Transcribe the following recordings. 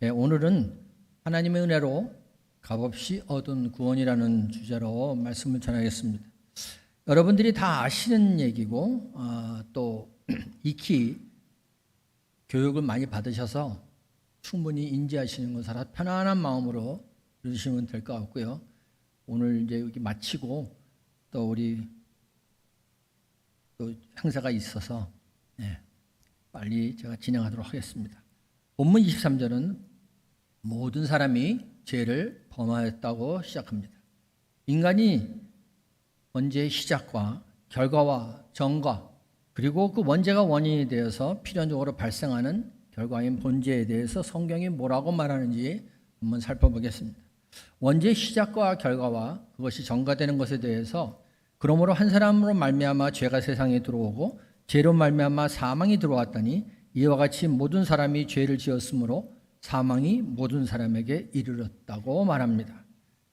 네, 오늘은 하나님의 은혜로 값없이 얻은 구원이라는 주제로 말씀을 전하겠습니다. 여러분들이 다 아시는 얘기고 아, 또 익히 교육을 많이 받으셔서 충분히 인지하시는 것을 편안한 마음으로 들으시면 될 것 같고요. 오늘 이제 여기 마치고 또 우리 또 행사가 있어서 네, 빨리 제가 진행하도록 하겠습니다. 본문 23절은 모든 사람이 죄를 범하였다고 시작합니다. 인간이 언제의 시작과 결과와 전과 그리고 그 원죄가 원인이 되어서 필연적으로 발생하는 결과인 본죄에 대해서 성경이 뭐라고 말하는지 한번 살펴보겠습니다. 원죄의 시작과 결과와 그것이 전가되는 것에 대해서 그러므로 한 사람으로 말미암아 죄가 세상에 들어오고 죄로 말미암아 사망이 들어왔더니 이와 같이 모든 사람이 죄를 지었으므로 사망이 모든 사람에게 이르렀다고 말합니다.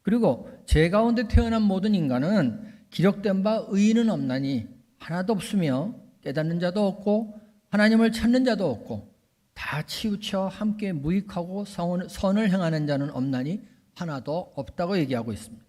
그리고 죄 가운데 태어난 모든 인간은 기록된 바 의인은 없나니 하나도 없으며 깨닫는 자도 없고 하나님을 찾는 자도 없고 다 치우쳐 함께 무익하고 선을 행하는 자는 없나니 하나도 없다고 얘기하고 있습니다.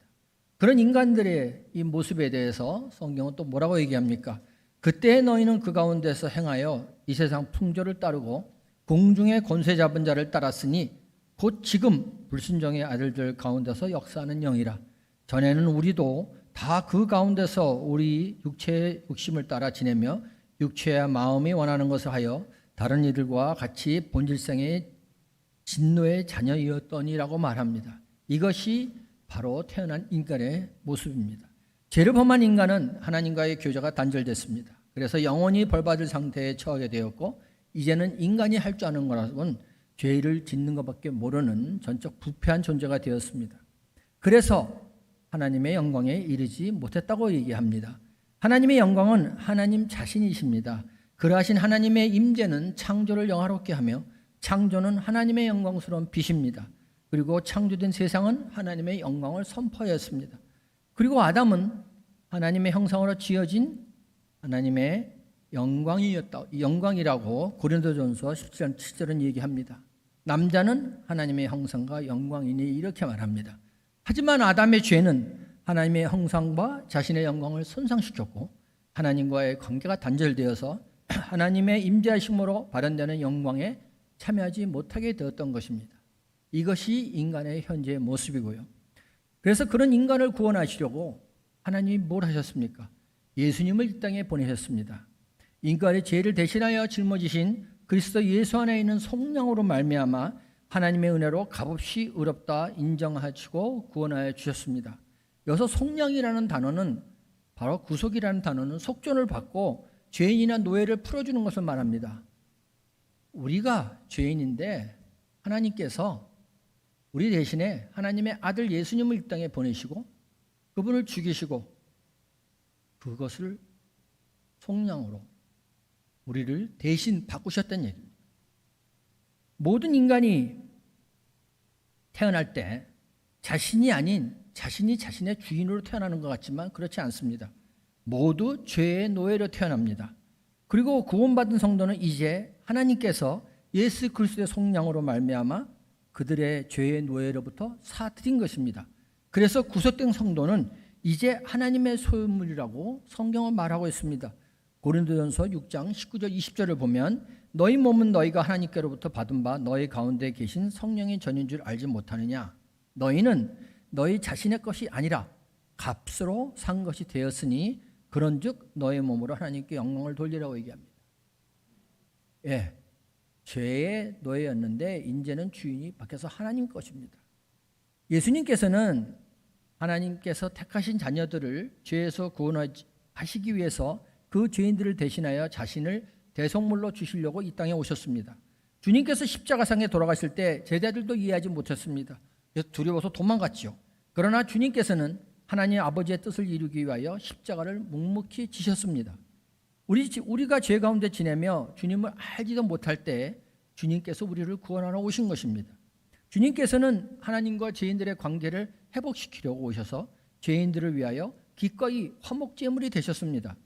그런 인간들의 이 모습에 대해서 성경은 또 뭐라고 얘기합니까? 그때 너희는 그 가운데서 행하여 이 세상 풍조를 따르고 공중의 권세 잡은 자를 따랐으니 곧 지금 불순종의 아들들 가운데서 역사하는 영이라. 전에는 우리도 다 그 가운데서 우리 육체의 욕심을 따라 지내며 육체와 마음이 원하는 것을 하여 다른 이들과 같이 본질성의 진노의 자녀이었더니라고 말합니다. 이것이 바로 태어난 인간의 모습입니다. 죄를 범한 인간은 하나님과의 교제가 단절됐습니다. 그래서 영원히 벌받을 상태에 처하게 되었고 이제는 인간이 할 줄 아는 거라고는 죄를 짓는 것밖에 모르는 전적 부패한 존재가 되었습니다. 그래서 하나님의 영광에 이르지 못했다고 얘기합니다. 하나님의 영광은 하나님 자신이십니다. 그러하신 하나님의 임재는 창조를 영화롭게 하며 창조는 하나님의 영광스러운 빛입니다. 그리고 창조된 세상은 하나님의 영광을 선포하였습니다. 그리고 아담은 하나님의 형상으로 지어진 하나님의 영광이었다. 영광이라고 고린도전서 17장 7절은 얘기합니다. 남자는 하나님의 형상과 영광이니 이렇게 말합니다. 하지만 아담의 죄는 하나님의 형상과 자신의 영광을 손상시켰고 하나님과의 관계가 단절되어서 하나님의 임재하심으로 발현되는 영광에 참여하지 못하게 되었던 것입니다. 이것이 인간의 현재의 모습이고요. 그래서 그런 인간을 구원하시려고 하나님이 뭘 하셨습니까? 예수님을 이 땅에 보내셨습니다. 인간의 죄를 대신하여 짊어지신 그리스도 예수 안에 있는 성령으로 말미암아 하나님의 은혜로 값없이 의롭다 인정하시고 구원하여 주셨습니다. 여기서 속량이라는 단어는 바로 구속이라는 단어는 속전을 받고 죄인이나 노예를 풀어주는 것을 말합니다. 우리가 죄인인데 하나님께서 우리 대신에 하나님의 아들 예수님을 이 땅에 보내시고 그분을 죽이시고 그것을 속량으로 우리를 대신 바꾸셨다는 얘기입니다. 모든 인간이 태어날 때 자신이 아닌 자신이 자신의 주인으로 태어나는 것 같지만 그렇지 않습니다. 모두 죄의 노예로 태어납니다. 그리고 구원받은 성도는 이제 하나님께서 예수 그리스도의 속량으로 말미암아 그들의 죄의 노예로부터 사트린 것입니다. 그래서 구속된 성도는 이제 하나님의 소유물이라고 성경은 말하고 있습니다. 고린도전서 6장 19절 20절을 보면 너희 몸은 너희가 하나님께로부터 받은 바 너희 가운데 계신 성령의 전인 줄 알지 못하느냐 너희는 너희 자신의 것이 아니라 값으로 산 것이 되었으니 그런즉 너의 몸으로 하나님께 영광을 돌리라고 얘기합니다. 예. 죄의 노예였는데 이제는 주인이 바뀌어서 하나님 것입니다. 예수님께서는 하나님께서 택하신 자녀들을 죄에서 구원하시기 위해서 그 죄인들을 대신하여 자신을 대속물로 주시려고 이 땅에 오셨습니다. 주님께서 십자가상에 돌아가실 때 제자들도 이해하지 못했습니다. 두려워서 도망갔죠. 그러나 주님께서는 하나님 아버지의 뜻을 이루기 위하여 십자가를 묵묵히 지셨습니다. 우리, 우리가 죄 가운데 지내며 주님을 알지도 못할 때 주님께서 우리를 구원하러 오신 것입니다. 주님께서는 하나님과 죄인들의 관계를 회복시키려고 오셔서 죄인들을 위하여 기꺼이 화목제물이 되셨습니다.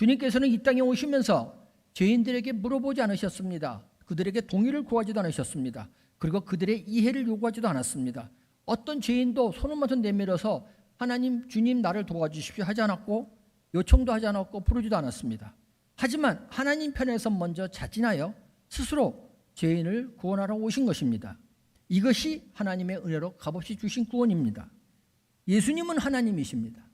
주님께서는 이 땅에 오시면서 죄인들에게 물어보지 않으셨습니다. 그들에게 동의를 구하지도 않으셨습니다. 그리고 그들의 이해를 요구하지도 않았습니다. 어떤 죄인도 손을 먼저 내밀어서 하나님 주님 나를 도와주십시오 하지 않았고 요청도 하지 않았고 부르지도 않았습니다. 하지만 하나님 편에서 먼저 자진하여 스스로 죄인을 구원하러 오신 것입니다. 이것이 하나님의 은혜로 값없이 주신 구원입니다. 예수님은 하나님이십니다.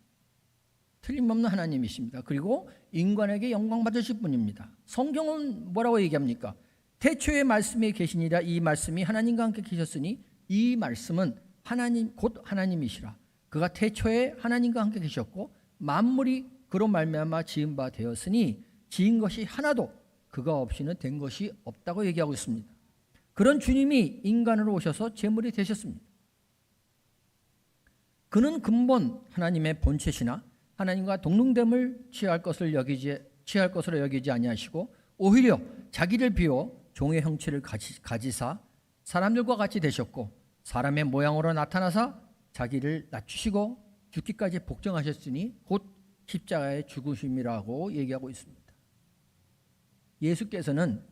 틀림없는 하나님이십니다. 그리고 인간에게 영광 받으실 분입니다. 성경은 뭐라고 얘기합니까? 태초의 말씀에 계시니라 이 말씀이 하나님과 함께 계셨으니 이 말씀은 하나님 곧 하나님이시라. 그가 태초에 하나님과 함께 계셨고 만물이 그로 말미암아 지은 바 되었으니 지은 것이 하나도 그가 없이는 된 것이 없다고 얘기하고 있습니다. 그런 주님이 인간으로 오셔서 제물이 되셨습니다. 그는 근본 하나님의 본체시나 하나님과 동등됨을 취할 것을 여기지 취할 것으로 여기지 아니하시고 오히려 자기를 비워 종의 형체를 가지, 가지 사 사람들과 같이 되셨고 사람의 모양으로 나타나사 자기를 낮추시고 죽기까지 복종하셨으니 곧 십자가의 죽으심이라고 얘기하고 있습니다. 예수께서는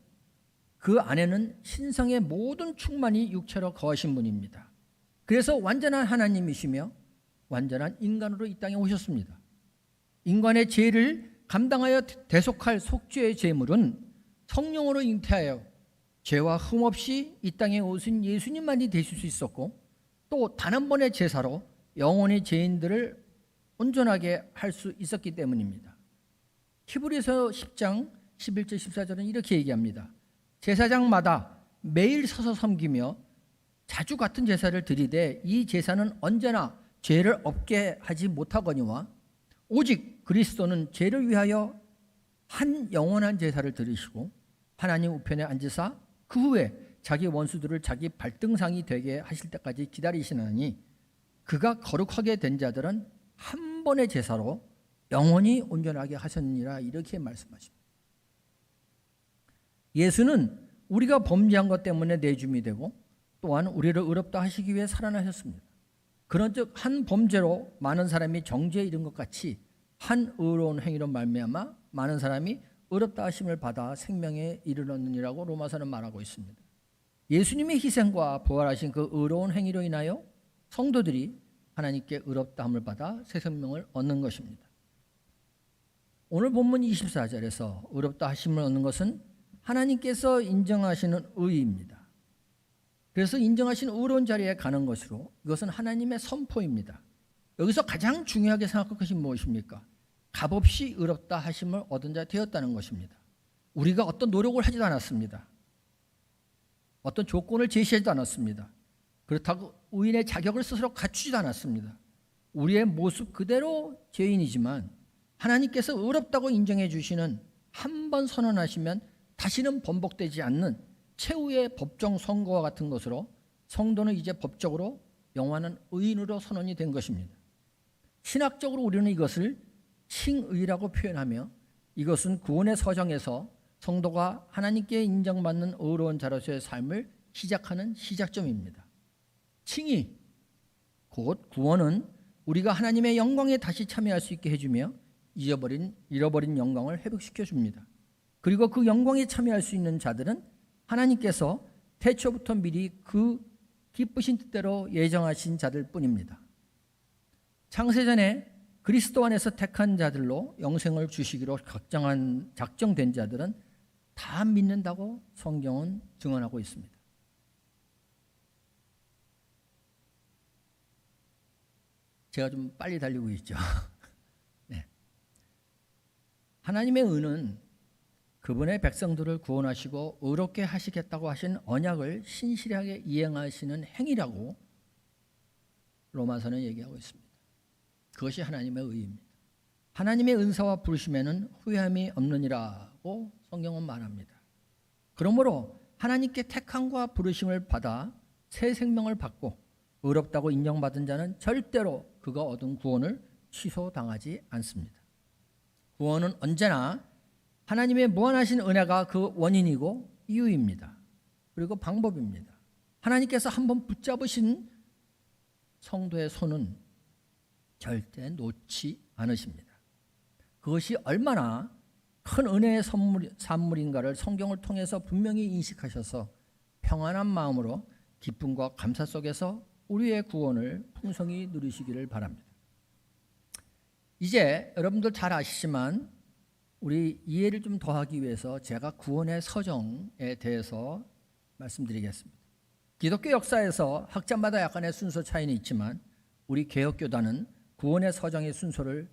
그 안에는 신성의 모든 충만이 육체로 거하신 분입니다. 그래서 완전한 하나님이시며 완전한 인간으로 이 땅에 오셨습니다. 인간의 죄를 감당하여 대속할 속죄의 제물은 성령으로 잉태하여 죄와 흠 없이 이 땅에 오신 예수님만이 되실 수 있었고 또 단 한 번의 제사로 영원히 죄인들을 온전하게 할 수 있었기 때문입니다. 히브리서 10장 11절 14절은 이렇게 얘기합니다. 제사장마다 매일 서서 섬기며 자주 같은 제사를 드리되 이 제사는 언제나 죄를 없게 하지 못하거니와 오직 그리스도는 죄를 위하여 한 영원한 제사를 드리시고 하나님 우편에 앉으사 그 후에 자기 원수들을 자기 발등상이 되게 하실 때까지 기다리시나니 그가 거룩하게 된 자들은 한 번의 제사로 영원히 온전하게 하셨느니라 이렇게 말씀하십니다. 예수는 우리가 범죄한 것 때문에 내줌이 되고 또한 우리를 의롭다 하시기 위해 살아나셨습니다. 그런즉 한 범죄로 많은 사람이 정죄에 이른 것 같이 한 의로운 행위로 말미암아 많은 사람이 의롭다 하심을 받아 생명에 이르렀느니라고 로마서는 말하고 있습니다. 예수님의 희생과 부활하신 그 의로운 행위로 인하여 성도들이 하나님께 의롭다 함을 받아 새 생명을 얻는 것입니다. 오늘 본문 24절에서 의롭다 하심을 얻는 것은 하나님께서 인정하시는 의입니다. 그래서 인정하신 의로운 자리에 가는 것으로 이것은 하나님의 선포입니다. 여기서 가장 중요하게 생각할 것이 무엇입니까? 값없이 의롭다 하심을 얻은 자 되었다는 것입니다. 우리가 어떤 노력을 하지도 않았습니다. 어떤 조건을 제시하지도 않았습니다. 그렇다고 의인의 자격을 스스로 갖추지도 않았습니다. 우리의 모습 그대로 죄인이지만 하나님께서 의롭다고 인정해 주시는 한 번 선언하시면 다시는 번복되지 않는 최후의 법정 선거와 같은 것으로 성도는 이제 법적으로 영원한 의인으로 선언이 된 것입니다. 신학적으로 우리는 이것을 칭의라고 표현하며 이것은 구원의 서정에서 성도가 하나님께 인정받는 의로운 자로서의 삶을 시작하는 시작점입니다. 칭의 곧 구원은 우리가 하나님의 영광에 다시 참여할 수 있게 해주며 잊어버린 잃어버린 영광을 회복시켜 줍니다. 그리고 그 영광에 참여할 수 있는 자들은 하나님께서 태초부터 미리 그 기쁘신 뜻대로 예정하신 자들 뿐입니다. 창세전에 그리스도 안에서 택한 자들로 영생을 주시기로 작정한 작정된 자들은 다 믿는다고 성경은 증언하고 있습니다. 제가 좀 빨리 달리고 있죠. 네. 하나님의 은은 그분의 백성들을 구원하시고 의롭게 하시겠다고 하신 언약을 신실하게 이행하시는 행위라고 로마서는 얘기하고 있습니다. 그것이 하나님의 의입니다. 하나님의 은사와 부르심에는 후회함이 없느니라고 성경은 말합니다. 그러므로 하나님께 택함과 부르심을 받아 새 생명을 받고 의롭다고 인정받은 자는 절대로 그가 얻은 구원을 취소당하지 않습니다. 구원은 언제나 하나님의 무한하신 은혜가 그 원인이고 이유입니다. 그리고 방법입니다. 하나님께서 한번 붙잡으신 성도의 손은 절대 놓지 않으십니다. 그것이 얼마나 큰 은혜의 선물, 산물인가를 성경을 통해서 분명히 인식하셔서 평안한 마음으로 기쁨과 감사 속에서 우리의 구원을 풍성히 누리시기를 바랍니다. 이제 여러분들 잘 아시지만 우리 이해를 좀 더하기 위해서 제가 구원의 서정에 대해서 말씀드리겠습니다. 기독교 역사에서 학자마다 약간의 순서 차이는 있지만 우리 개혁교단은 구원의 서정의 순서를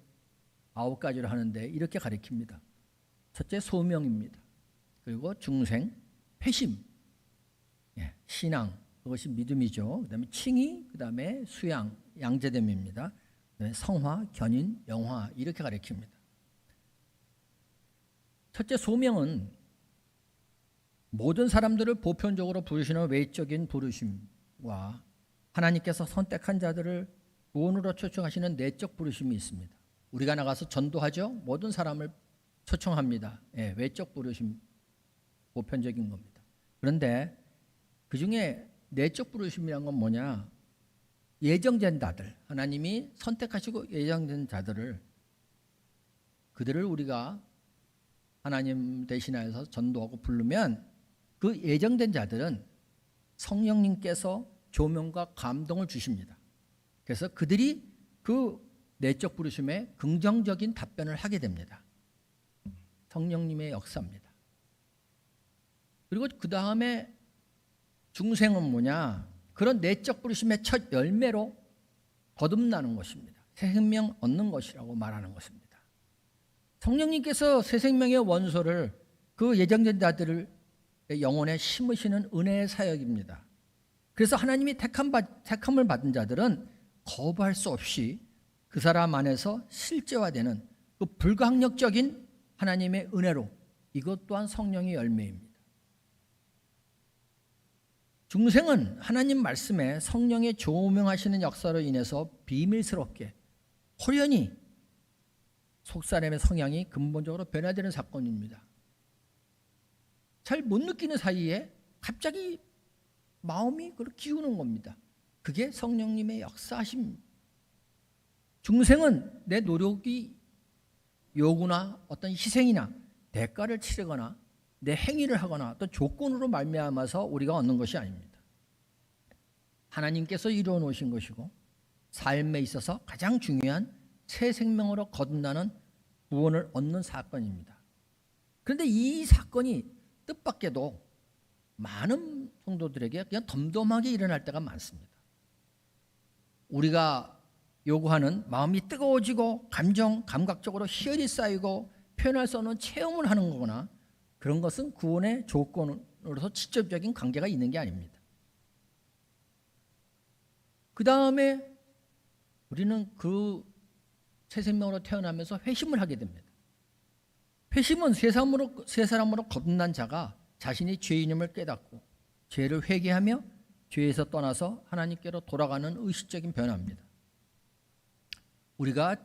아홉 가지로 하는데 이렇게 가리킵니다. 첫째 소명입니다. 그리고 중생, 회심, 예, 신앙, 그것이 믿음이죠. 그다음에 칭의, 그다음에 수양, 양재됨입니다. 그다음에 성화, 견인, 영화 이렇게 가리킵니다. 첫째 소명은 모든 사람들을 보편적으로 부르시는 외적인 부르심과 하나님께서 선택한 자들을 구원으로 초청하시는 내적 부르심이 있습니다. 우리가 나가서 전도하죠. 모든 사람을 초청합니다. 예, 외적 부르심 보편적인 겁니다. 그런데 그 중에 내적 부르심이란 건 뭐냐? 예정된 자들, 하나님이 선택하시고 예정된 자들을 그들을 우리가 하나님 대신하여서 전도하고 부르면 그 예정된 자들은 성령님께서 조명과 감동을 주십니다. 그래서 그들이 그 내적 부르심에 긍정적인 답변을 하게 됩니다. 성령님의 역사입니다. 그리고 그 다음에 중생은 뭐냐? 그런 내적 부르심의 첫 열매로 거듭나는 것입니다. 새 생명 얻는 것이라고 말하는 것입니다. 성령님께서 새 생명의 원소를 그 예정된 자들을 영혼에 심으시는 은혜의 사역입니다. 그래서 하나님이 택함 받, 택함을 받은 자들은 거부할 수 없이 그 사람 안에서 실제화되는 그 불가항력적인 하나님의 은혜로 이것 또한 성령의 열매입니다. 중생은 하나님 말씀에 성령의 조명하시는 역사로 인해서 비밀스럽게 호련히 속사람의 성향이 근본적으로 변화되는 사건입니다. 잘 못 느끼는 사이에 갑자기 마음이 그걸 기우는 겁니다. 그게 성령님의 역사하심. 중생은 내 노력이 요구나 어떤 희생이나 대가를 치르거나 내 행위를 하거나 어떤 조건으로 말미암아서 우리가 얻는 것이 아닙니다. 하나님께서 이루어 놓으신 것이고 삶에 있어서 가장 중요한 새 생명으로 거듭나는 구원을 얻는 사건입니다. 그런데 이 사건이 뜻밖에도 많은 성도들에게 그냥 덤덤하게 일어날 때가 많습니다. 우리가 요구하는 마음이 뜨거워지고 감정, 감각적으로 희열이 쌓이고 표현할 수 없는 체험을 하는 거거나 그런 것은 구원의 조건으로서 직접적인 관계가 있는 게 아닙니다. 그 다음에 우리는 그 새 생명으로 태어나면서 회심을 하게 됩니다. 회심은 세 사람으로, 세 사람으로 거듭난 자가 자신이 죄인임을 깨닫고 죄를 회개하며 죄에서 떠나서 하나님께로 돌아가는 의식적인 변화입니다. 우리가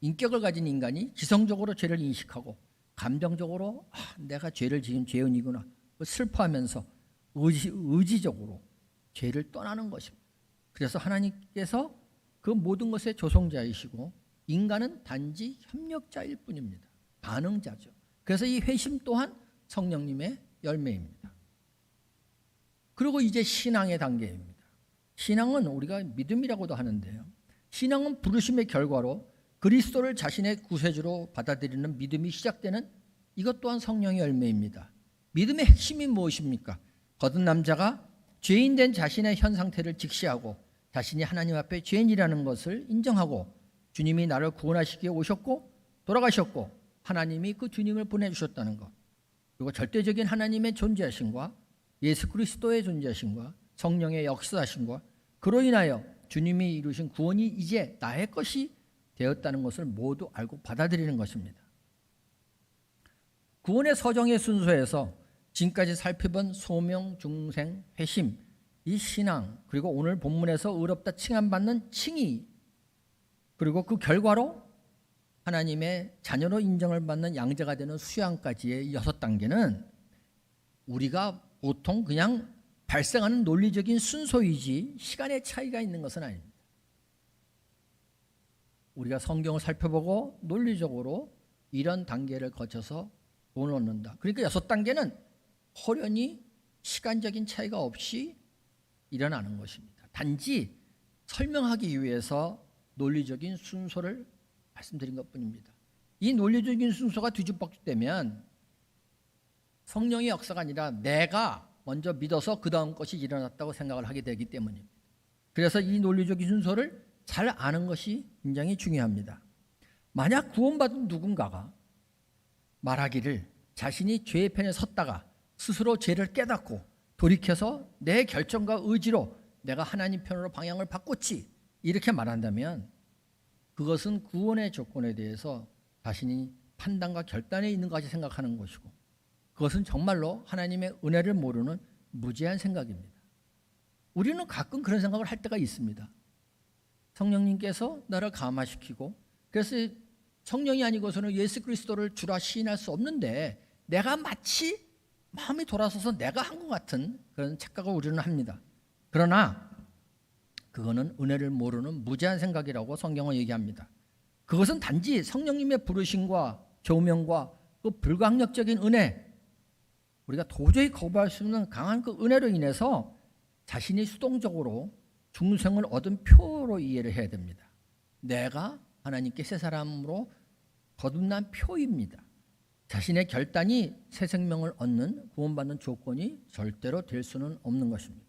인격을 가진 인간이 지성적으로 죄를 인식하고 감정적으로 아, 내가 죄를 지은 죄인이구나 슬퍼하면서 의지, 의지적으로 죄를 떠나는 것입니다. 그래서 하나님께서 그 모든 것의 조성자이시고 인간은 단지 협력자일 뿐입니다. 반응자죠. 그래서 이 회심 또한 성령님의 열매입니다. 그리고 이제 신앙의 단계입니다. 신앙은 우리가 믿음이라고도 하는데요. 신앙은 부르심의 결과로 그리스도를 자신의 구세주로 받아들이는 믿음이 시작되는 이것 또한 성령의 열매입니다. 믿음의 핵심이 무엇입니까? 거듭 남자가 죄인 된 자신의 현 상태를 직시하고 자신이 하나님 앞에 죄인이라는 것을 인정하고 주님이 나를 구원하시기에 오셨고 돌아가셨고 하나님이 그 주님을 보내주셨다는 것 그리고 절대적인 하나님의 존재하심과 예수 그리스도의 존재하심과 성령의 역사하심과 그로 인하여 주님이 이루신 구원이 이제 나의 것이 되었다는 것을 모두 알고 받아들이는 것입니다. 구원의 서정의 순서에서 지금까지 살펴본 소명, 중생, 회심, 이 신앙, 그리고 오늘 본문에서 의롭다 칭함받는 칭의, 그리고 그 결과로 하나님의 자녀로 인정을 받는 양자가 되는 수양까지의 여섯 단계는 우리가 보통 그냥 발생하는 논리적인 순서이지 시간의 차이가 있는 것은 아닙니다. 우리가 성경을 살펴보고 논리적으로 이런 단계를 거쳐서 돈을 얻는다. 그러니까 여섯 단계는 호련히 시간적인 차이가 없이 일어나는 것입니다. 단지 설명하기 위해서 논리적인 순서를 말씀드린 것 뿐입니다. 이 논리적인 순서가 뒤집박되면 성령의 역사가 아니라 내가 먼저 믿어서 그 다음 것이 일어났다고 생각을 하게 되기 때문입니다. 그래서 이 논리적인 순서를 잘 아는 것이 굉장히 중요합니다. 만약 구원받은 누군가가 말하기를 자신이 죄의 편에 섰다가 스스로 죄를 깨닫고 돌이켜서 내 결정과 의지로 내가 하나님 편으로 방향을 바꿨지 이렇게 말한다면 그것은 구원의 조건에 대해서 자신이 판단과 결단에 있는 것이 생각하는 것이고 그것은 정말로 하나님의 은혜를 모르는 무지한 생각입니다. 우리는 가끔 그런 생각을 할 때가 있습니다. 성령님께서 나를 감화시키고 그래서 성령이 아니고서는 예수 그리스도를 주라 시인할 수 없는데 내가 마치 마음이 돌아서서 내가 한 것 같은 그런 착각을 우리는 합니다. 그러나 그거는 은혜를 모르는 무지한 생각이라고 성경은 얘기합니다. 그것은 단지 성령님의 부르심과 조명과 그 불강력적인 은혜 우리가 도저히 거부할 수 없는 강한 그 은혜로 인해서 자신이 수동적으로 중생을 얻은 표로 이해를 해야 됩니다. 내가 하나님께 새 사람으로 거듭난 표입니다. 자신의 결단이 새 생명을 얻는 구원받는 조건이 절대로 될 수는 없는 것입니다.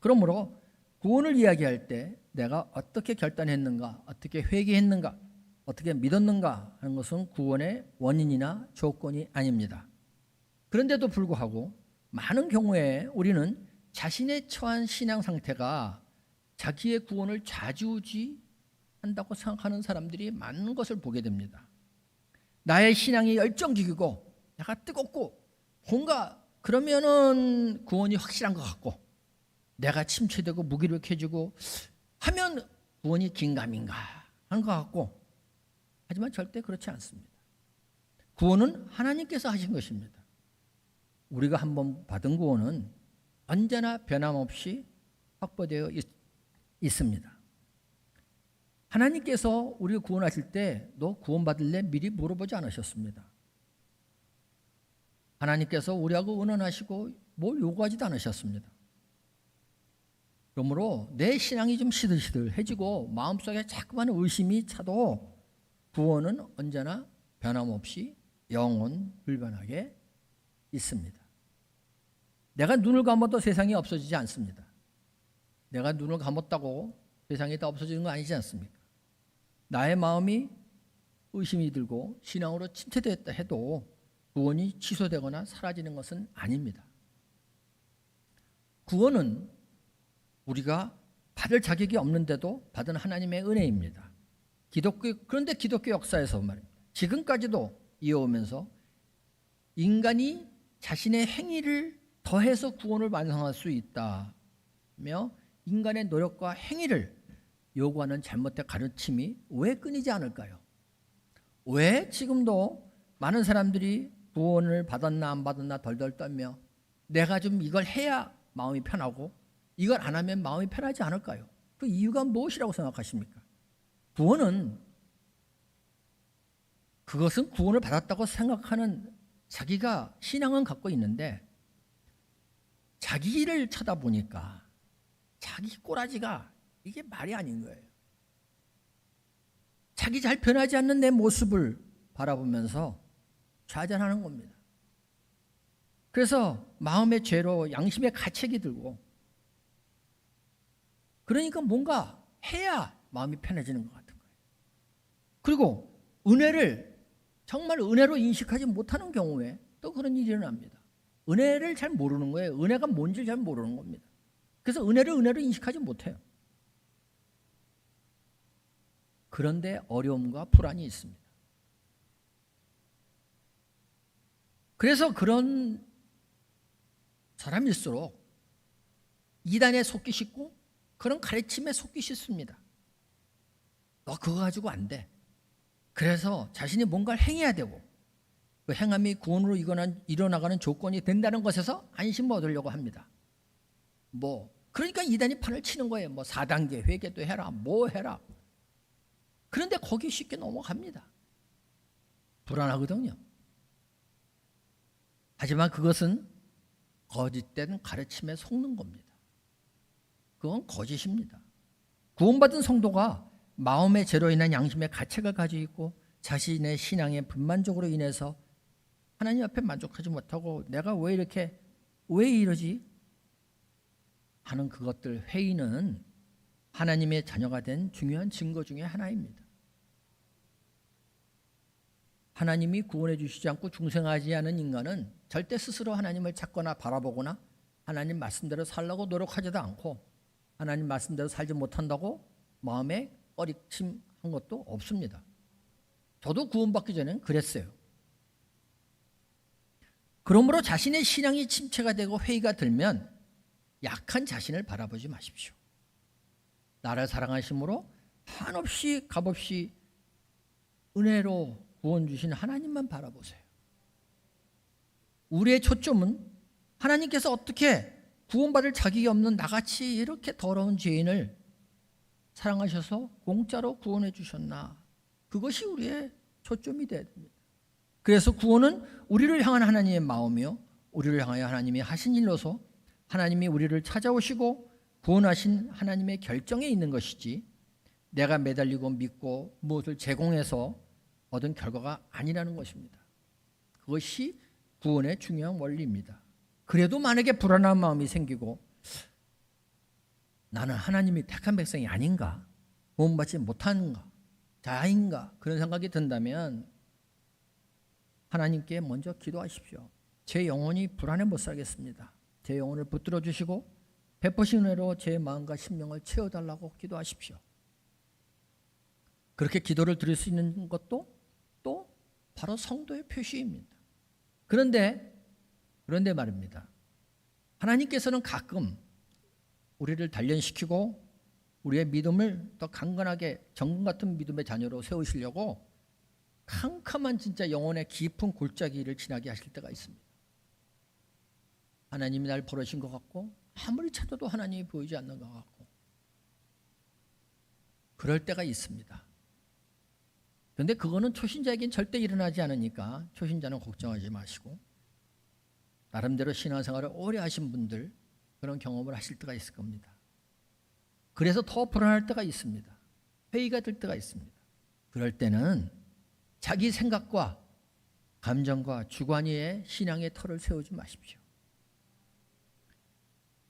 그러므로 구원을 이야기할 때 내가 어떻게 결단했는가, 어떻게 회개했는가, 어떻게 믿었는가 하는 것은 구원의 원인이나 조건이 아닙니다. 그런데도 불구하고 많은 경우에 우리는 자신의 처한 신앙 상태가 자기의 구원을 좌지우지 한다고 생각하는 사람들이 많은 것을 보게 됩니다. 나의 신앙이 열정적이고 내가 뜨겁고 뭔가 그러면은 구원이 확실한 것 같고 내가 침체되고 무기력해지고 하면 구원이 긴가민가 하는 것 같고 하지만 절대 그렇지 않습니다. 구원은 하나님께서 하신 것입니다. 우리가 한번 받은 구원은 언제나 변함없이 확보되어 있, 있습니다. 하나님께서 우리를 구원하실 때 너 구원받을래 미리 물어보지 않으셨습니다. 하나님께서 우리하고 의논하시고 뭘 요구하지도 않으셨습니다. 그러므로 내 신앙이 좀 시들시들해지고 마음속에 자꾸만 의심이 차도 구원은 언제나 변함없이 영원 불변하게 있습니다. 내가 눈을 감아도 세상이 없어지지 않습니다. 내가 눈을 감았다고 세상이 다 없어지는 거 아니지 않습니까? 나의 마음이 의심이 들고 신앙으로 침체되었다 해도 구원이 취소되거나 사라지는 것은 아닙니다. 구원은 우리가 받을 자격이 없는데도 받은 하나님의 은혜입니다. 기독교 그런데 기독교 역사에서 말입니다. 지금까지도 이어오면서 인간이 자신의 행위를 더해서 구원을 완성할 수 있다며 인간의 노력과 행위를 요구하는 잘못된 가르침이 왜 끊이지 않을까요? 왜 지금도 많은 사람들이 구원을 받았나 안 받았나 덜덜 떨며 내가 좀 이걸 해야 마음이 편하고 이걸 안 하면 마음이 편하지 않을까요? 그 이유가 무엇이라고 생각하십니까? 구원은 그것은 구원을 받았다고 생각하는 자기가 신앙은 갖고 있는데 자기를 쳐다보니까 자기 꼬라지가 이게 말이 아닌 거예요. 자기 잘 변하지 않는 내 모습을 바라보면서 좌절하는 겁니다. 그래서 마음의 죄로 양심의 가책이 들고 그러니까 뭔가 해야 마음이 편해지는 것 같은 거예요. 그리고 은혜를 정말 은혜로 인식하지 못하는 경우에 또 그런 일이 일어납니다. 은혜를 잘 모르는 거예요. 은혜가 뭔지 잘 모르는 겁니다. 그래서 은혜를 은혜로 인식하지 못해요. 그런데 어려움과 불안이 있습니다. 그래서 그런 사람일수록 이단에 속기 쉽고 그런 가르침에 속기 쉽습니다. 너 그거 가지고 안 돼. 그래서 자신이 뭔가를 행해야 되고 그 행함이 구원으로 일어나가는 조건이 된다는 것에서 안심 얻으려고 합니다. 뭐 그러니까 이단이 판을 치는 거예요. 뭐 4단계 회개도 해라. 뭐 해라. 그런데 거기 쉽게 넘어갑니다. 불안하거든요. 하지만 그것은 거짓된 가르침에 속는 겁니다. 그건 거짓입니다. 구원받은 성도가 마음의 죄로 인한 양심의 가책을 가지고 있고 자신의 신앙의 불만족으로 인해서 하나님 앞에 만족하지 못하고 내가 왜 이렇게 왜 이러지 하는 그것들 회의는 하나님의 자녀가 된 중요한 증거 중에 하나입니다. 하나님이 구원해 주시지 않고 중생하지 않은 인간은 절대 스스로 하나님을 찾거나 바라보거나 하나님 말씀대로 살려고 노력하지도 않고 하나님 말씀대로 살지 못한다고 마음에 꺼리침한 것도 없습니다. 저도 구원받기 전엔 그랬어요. 그러므로 자신의 신앙이 침체가 되고 회의가 들면 약한 자신을 바라보지 마십시오. 나를 사랑하심으로 한없이 값없이 은혜로 구원 주신 하나님만 바라보세요. 우리의 초점은 하나님께서 어떻게 구원받을 자격이 없는 나같이 이렇게 더러운 죄인을 사랑하셔서 공짜로 구원해 주셨나. 그것이 우리의 초점이 되어야 됩니다. 그래서 구원은 우리를 향한 하나님의 마음이요. 우리를 향하여 하나님이 하신 일로서 하나님이 우리를 찾아오시고 구원하신 하나님의 결정에 있는 것이지 내가 매달리고 믿고 무엇을 제공해서 얻은 결과가 아니라는 것입니다. 그것이 구원의 중요한 원리입니다. 그래도 만약에 불안한 마음이 생기고 나는 하나님이 택한 백성이 아닌가? 구원받지 못하는가? 자인가? 그런 생각이 든다면 하나님께 먼저 기도하십시오. 제 영혼이 불안해 못 살겠습니다. 제 영혼을 붙들어 주시고 베푸신 은혜로 제 마음과 심령을 채워달라고 기도하십시오. 그렇게 기도를 드릴 수 있는 것도 또 바로 성도의 표시입니다. 그런데 그런데 말입니다. 하나님께서는 가끔 우리를 단련시키고 우리의 믿음을 더 강건하게 정금 같은 믿음의 자녀로 세우시려고 캄캄한 진짜 영혼의 깊은 골짜기를 지나게 하실 때가 있습니다. 하나님이 날 버리신 것 같고 아무리 찾아도 하나님이 보이지 않는 것 같고 그럴 때가 있습니다. 그런데 그거는 초신자에겐 절대 일어나지 않으니까 초신자는 걱정하지 마시고 나름대로 신앙생활을 오래 하신 분들 그런 경험을 하실 때가 있을 겁니다. 그래서 더 불안할 때가 있습니다. 회의가 될 때가 있습니다. 그럴 때는 자기 생각과 감정과 주관위에 신앙의 터를 세우지 마십시오.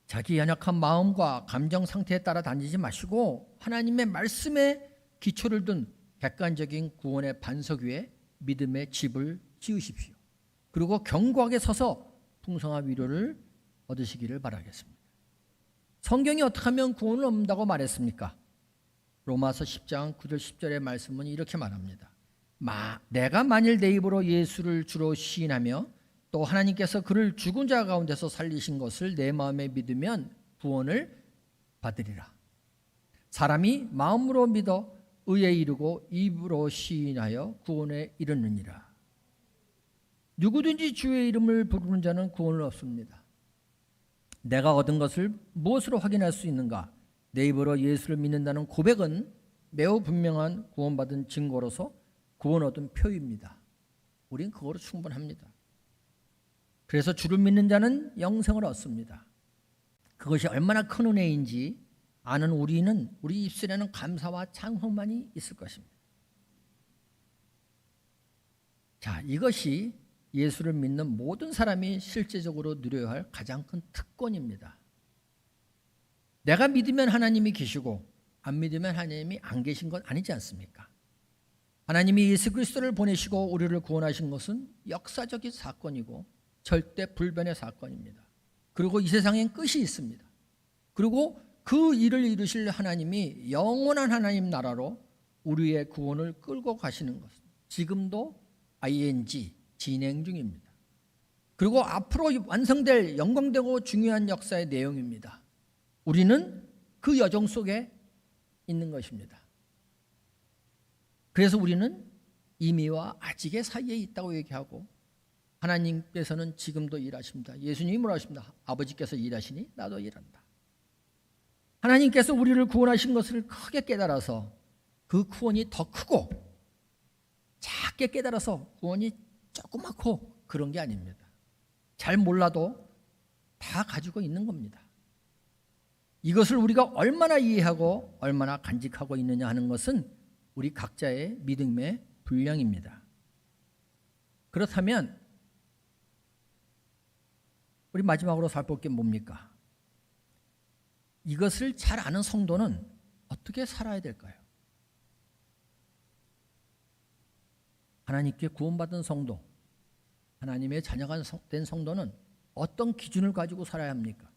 자기 연약한 마음과 감정 상태에 따라 다니지 마시고 하나님의 말씀에 기초를 둔 객관적인 구원의 반석 위에 믿음의 집을 지으십시오. 그리고 견고하게 서서 풍성한 위로를 얻으시기를 바라겠습니다. 성경이 어떻게 하면 구원을 얻는다고 말했습니까? 로마서 10장 9절 10절의 말씀은 이렇게 말합니다. 마, 내가 만일 내 입으로 예수를 주로 시인하며 또 하나님께서 그를 죽은 자 가운데서 살리신 것을 내 마음에 믿으면 구원을 받으리라. 사람이 마음으로 믿어 의에 이르고 입으로 시인하여 구원에 이르느니라. 누구든지 주의 이름을 부르는 자는 구원을 얻습니다. 내가 얻은 것을 무엇으로 확인할 수 있는가? 내 입으로 예수를 믿는다는 고백은 매우 분명한 구원받은 증거로서 구원 얻은 표입니다. 우린 그거로 충분합니다. 그래서 주를 믿는 자는 영생을 얻습니다. 그것이 얼마나 큰 은혜인지 아는 우리는 우리 입술에는 감사와 찬송만이 있을 것입니다. 자, 이것이 예수를 믿는 모든 사람이 실제적으로 누려야 할 가장 큰 특권입니다. 내가 믿으면 하나님이 계시고 안 믿으면 하나님이 안 계신 것 아니지 않습니까? 하나님이 예수 그리스도를 보내시고 우리를 구원하신 것은 역사적인 사건이고 절대 불변의 사건입니다. 그리고 이 세상엔 끝이 있습니다. 그리고 그 일을 이루실 하나님이 영원한 하나님 나라로 우리의 구원을 끌고 가시는 것. 지금도 ing 진행 중입니다. 그리고 앞으로 완성될 영광되고 중요한 역사의 내용입니다. 우리는 그 여정 속에 있는 것입니다. 그래서 우리는 이미와 아직의 사이에 있다고 얘기하고 하나님께서는 지금도 일하십니다. 예수님이 뭐라 하십니다. 아버지께서 일하시니 나도 일한다. 하나님께서 우리를 구원하신 것을 크게 깨달아서 그 구원이 더 크고 작게 깨달아서 구원이 조그맣고 그런 게 아닙니다. 잘 몰라도 다 가지고 있는 겁니다. 이것을 우리가 얼마나 이해하고 얼마나 간직하고 있느냐 하는 것은 우리 각자의 믿음의 분량입니다. 그렇다면 우리 마지막으로 살볼 게 뭡니까? 이것을 잘 아는 성도는 어떻게 살아야 될까요? 하나님께 구원받은 성도, 하나님의 자녀가 된 성도는 어떤 기준을 가지고 살아야 합니까?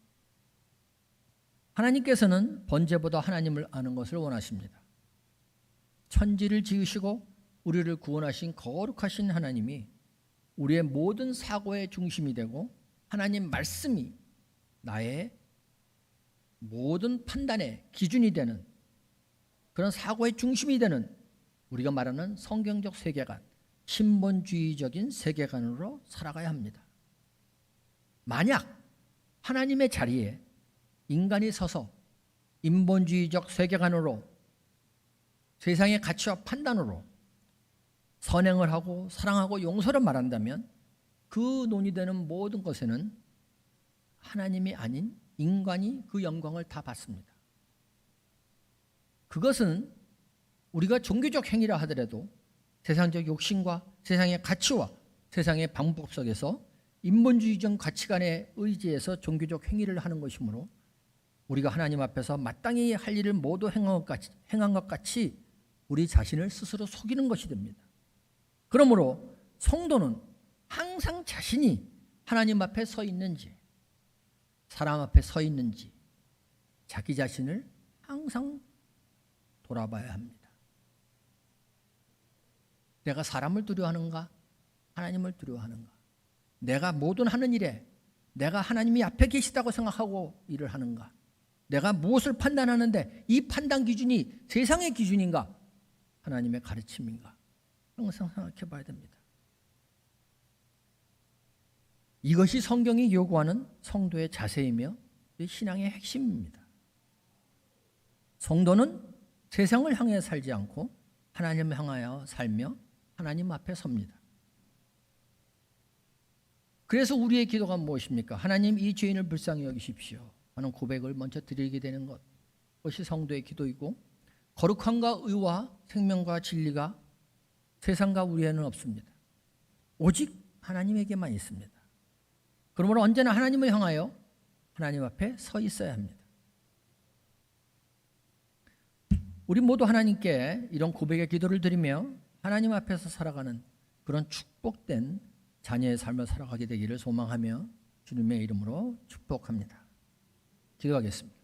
하나님께서는 번제보다 하나님을 아는 것을 원하십니다. 천지를 지으시고 우리를 구원하신 거룩하신 하나님이 우리의 모든 사고의 중심이 되고 하나님 말씀이 나의 모든 판단의 기준이 되는 그런 사고의 중심이 되는 우리가 말하는 성경적 세계관, 신본주의적인 세계관으로 살아가야 합니다. 만약 하나님의 자리에 인간이 서서 인본주의적 세계관으로 세상의 가치와 판단으로 선행을 하고 사랑하고 용서를 말한다면 그 논의되는 모든 것에는 하나님이 아닌 인간이 그 영광을 다 받습니다. 그것은 우리가 종교적 행위라 하더라도 세상적 욕심과 세상의 가치와 세상의 방법 속에서 인본주의적 가치관에 의지해서 종교적 행위를 하는 것이므로 우리가 하나님 앞에서 마땅히 할 일을 모두 행한 것 같이, 행한 것 같이 우리 자신을 스스로 속이는 것이 됩니다. 그러므로 성도는 항상 자신이 하나님 앞에 서 있는지 사람 앞에 서 있는지 자기 자신을 항상 돌아봐야 합니다. 내가 사람을 두려워하는가? 하나님을 두려워하는가? 내가 모든 하는 일에 내가 하나님이 앞에 계시다고 생각하고 일을 하는가? 내가 무엇을 판단하는데 이 판단 기준이 세상의 기준인가? 하나님의 가르침인가? 항상 생각해 봐야 됩니다. 이것이 성경이 요구하는 성도의 자세이며 신앙의 핵심입니다. 성도는 세상을 향해 살지 않고 하나님을 향하여 살며 하나님 앞에 섭니다. 그래서 우리의 기도가 무엇입니까? 하나님 이 죄인을 불쌍히 여기십시오. 하는 고백을 먼저 드리게 되는 것. 그것이 성도의 기도이고 거룩함과 의와 생명과 진리가 세상과 우리에는 없습니다. 오직 하나님에게만 있습니다. 그러므로 언제나 하나님을 향하여 하나님 앞에 서 있어야 합니다. 우리 모두 하나님께 이런 고백의 기도를 드리며 하나님 앞에서 살아가는 그런 축복된 자녀의 삶을 살아가게 되기를 소망하며 주님의 이름으로 축복합니다. 기도하겠습니다.